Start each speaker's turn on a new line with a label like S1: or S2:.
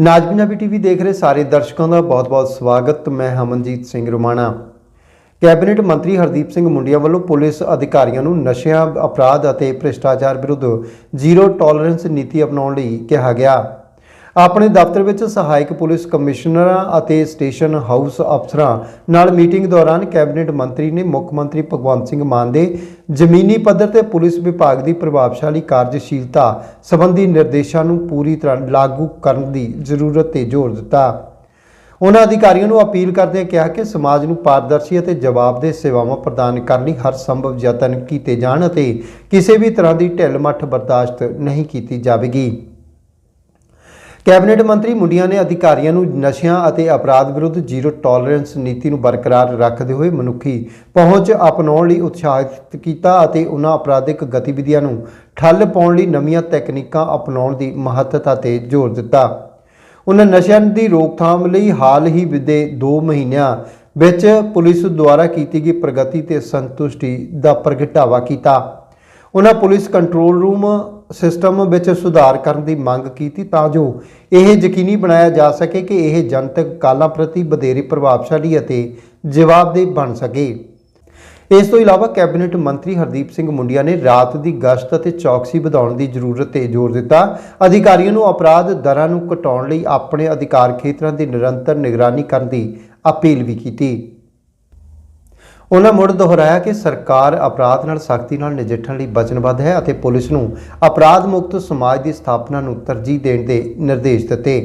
S1: ਨਾਜਬੀਨਾਬੀ TV ਦੇਖ ਰਹੇ ਸਾਰੇ ਦਰਸ਼ਕਾਂ ਦਾ ਬਹੁਤ-ਬਹੁਤ ਸਵਾਗਤ। ਮੈਂ ਹਮਨਜੀਤ ਸਿੰਘ ਰੁਮਾਣਾ। ਕੈਬਨਿਟ ਮੰਤਰੀ ਹਰਦੀਪ ਸਿੰਘ ਮੁੰਡੀਆਂ ਵੱਲੋਂ ਪੁਲਿਸ ਅਧਿਕਾਰੀਆਂ ਨੂੰ ਨਸ਼ਿਆਂ, ਅਪਰਾਧ ਅਤੇ ਭ੍ਰਿਸ਼ਟਾਚਾਰ ਵਿਰੁੱਧ ਜ਼ੀਰੋ ਟੋਲਰੈਂਸ ਨੀਤੀ ਅਪਣਾਉਣ ਲਈ ਕਿਹਾ ਗਿਆ। ਆਪਣੇ ਦਫ਼ਤਰ ਵਿੱਚ ਸਹਾਇਕ ਪੁਲਿਸ ਕਮਿਸ਼ਨਰਾਂ ਅਤੇ ਸਟੇਸ਼ਨ ਹਾਊਸ ਅਫਸਰਾਂ ਨਾਲ ਮੀਟਿੰਗ ਦੌਰਾਨ ਕੈਬਨਿਟ ਮੰਤਰੀ ਨੇ ਮੁੱਖ ਮੰਤਰੀ ਭਗਵੰਤ ਸਿੰਘ ਮਾਨ ਦੇ ਜ਼ਮੀਨੀ ਪੱਧਰ ਤੇ ਪੁਲਿਸ ਵਿਭਾਗ ਦੀ ਪ੍ਰਭਾਵਸ਼ਾਲੀ ਕਾਰਜਸ਼ੀਲਤਾ ਸੰਬੰਧੀ ਨਿਰਦੇਸ਼ਾਂ ਨੂੰ ਪੂਰੀ ਤਰ੍ਹਾਂ ਲਾਗੂ ਕਰਨ ਦੀ ਜ਼ਰੂਰਤ ਤੇ ਜ਼ੋਰ ਦਿੱਤਾ। ਉਹਨਾਂ ਅਧਿਕਾਰੀਆਂ ਨੂੰ ਅਪੀਲ ਕਰਦਿਆਂ ਕਿਹਾ ਕਿ ਸਮਾਜ ਨੂੰ ਪਾਰਦਰਸ਼ੀ ਅਤੇ ਜਵਾਬਦੇਹ ਸੇਵਾਵਾਂ ਪ੍ਰਦਾਨ ਕਰਨ ਲਈ ਹਰ ਸੰਭਵ ਯਤਨ ਕੀਤੇ ਜਾਣ ਅਤੇ ਕਿਸੇ ਵੀ ਤਰ੍ਹਾਂ ਦੀ ਢਿੱਲ-ਮੱਠ ਬਰਦਾਸ਼ਤ ਨਹੀਂ ਕੀਤੀ ਜਾਵੇਗੀ। ਕੈਬਨਿਟ ਮੰਤਰੀ ਮੁੰਡੀਆਂ ਨੇ ਅਧਿਕਾਰੀਆਂ ਨੂੰ ਨਸ਼ਿਆਂ ਅਤੇ ਅਪਰਾਧ ਵਿਰੁੱਧ ਜ਼ੀਰੋ ਟੋਲਰੈਂਸ ਨੀਤੀ ਨੂੰ ਬਰਕਰਾਰ ਰੱਖਦੇ ਹੋਏ ਮਨੁੱਖੀ ਪਹੁੰਚ ਅਪਣਾਉਣ ਲਈ ਉਤਸ਼ਾਹਿਤ ਕੀਤਾ ਅਤੇ ਉਹਨਾਂ ਅਪਰਾਧਿਕ ਗਤੀਵਿਧੀਆਂ ਨੂੰ ਠੱਲ ਪਾਉਣ ਲਈ ਨਵੀਆਂ ਤਕਨੀਕਾਂ ਅਪਣਾਉਣ ਦੀ ਮਹੱਤਤਾ ਤੇ ਜ਼ੋਰ ਦਿੱਤਾ। ਉਹਨਾਂ ਨਸ਼ਿਆਂ ਦੀ ਰੋਕਥਾਮ ਲਈ ਹਾਲ ਹੀ ਦੇ 2 ਮਹੀਨਿਆਂ ਵਿੱਚ ਪੁਲਿਸ ਦੁਆਰਾ ਕੀਤੀ ਗਈ ਪ੍ਰਗਤੀ ਤੇ ਸੰਤੁਸ਼ਟੀ ਦਾ ਪ੍ਰਗਟਾਵਾ ਕੀਤਾ। ਉਹਨਾਂ ਪੁਲਿਸ ਕੰਟਰੋਲ ਰੂਮ ਸਿਸਟਮ ਵਿੱਚ ਸੁਧਾਰ ਕਰਨ ਦੀ ਮੰਗ ਕੀਤੀ ਤਾਂ ਜੋ ਇਹ ਯਕੀਨੀ ਬਣਾਇਆ ਜਾ ਸਕੇ ਕਿ ਇਹ ਜਨਤਕ ਕਾਲਾਂ ਪ੍ਰਤੀ ਵਧੇਰੇ ਪ੍ਰਭਾਵਸ਼ਾਲੀ ਅਤੇ ਜਵਾਬਦੇਹ ਬਣ ਸਕੇ। ਇਸ ਤੋਂ ਇਲਾਵਾ ਕੈਬਨਿਟ ਮੰਤਰੀ ਹਰਦੀਪ ਸਿੰਘ ਮੁੰਡਿਆ ਨੇ ਰਾਤ ਦੀ ਗਸ਼ਤ ਅਤੇ ਚੌਕਸੀ ਵਧਾਉਣ ਦੀ ਜ਼ਰੂਰਤ ਤੇ ਜ਼ੋਰ ਦਿੱਤਾ। ਅਧਿਕਾਰੀਆਂ ਨੂੰ ਅਪਰਾਧ ਦਰਾਂ ਨੂੰ ਘਟਾਉਣ ਲਈ ਆਪਣੇ ਅਧਿਕਾਰ ਖੇਤਰਾਂ ਦੀ ਨਿਰੰਤਰ ਨਿਗਰਾਨੀ ਕਰਨ ਦੀ ਅਪੀਲ ਵੀ ਕੀਤੀ। ਉਹਨਾਂ ਮੁੜ ਦੁਹਰਾਇਆ ਕਿ ਸਰਕਾਰ ਅਪਰਾਧ ਨਾਲ ਸਖਤੀ ਨਾਲ ਨਜਿੱਠਣ ਲਈ ਵਚਨਬੱਧ ਹੈ ਅਤੇ ਪੁਲਿਸ ਨੂੰ ਅਪਰਾਧ ਮੁਕਤ ਸਮਾਜ ਦੀ ਸਥਾਪਨਾ ਨੂੰ ਤਰਜੀਹ ਦੇਣ ਦੇ ਨਿਰਦੇਸ਼ ਦਿੱਤੇ।